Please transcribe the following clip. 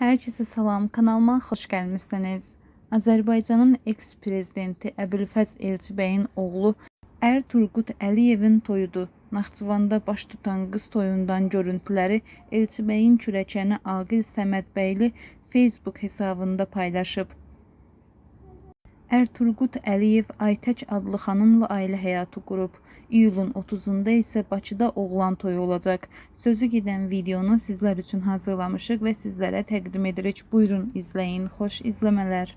Herkese salam, kanalıma xoş gəlmisiniz. Azərbaycanın eks-prezidenti Əbülfəz Elçibəyin oğlu Ərturqut Əliyevin toyudur. Naxçıvanda baş tutan qız toyundan görüntüləri Elçibəyin kürəkəni Aqil Səmədbəyli Facebook hesabında paylaşıb. Erturqut Əliyev Aytək adlı xanımla ailə həyatı qurub. İyulun 30-da isə Bakıda oğlan toyu olacaq. Sözü gedən videonu sizlər üçün hazırlamışıq və sizlərə təqdim edirik. Buyurun izləyin. Xoş izləmələr.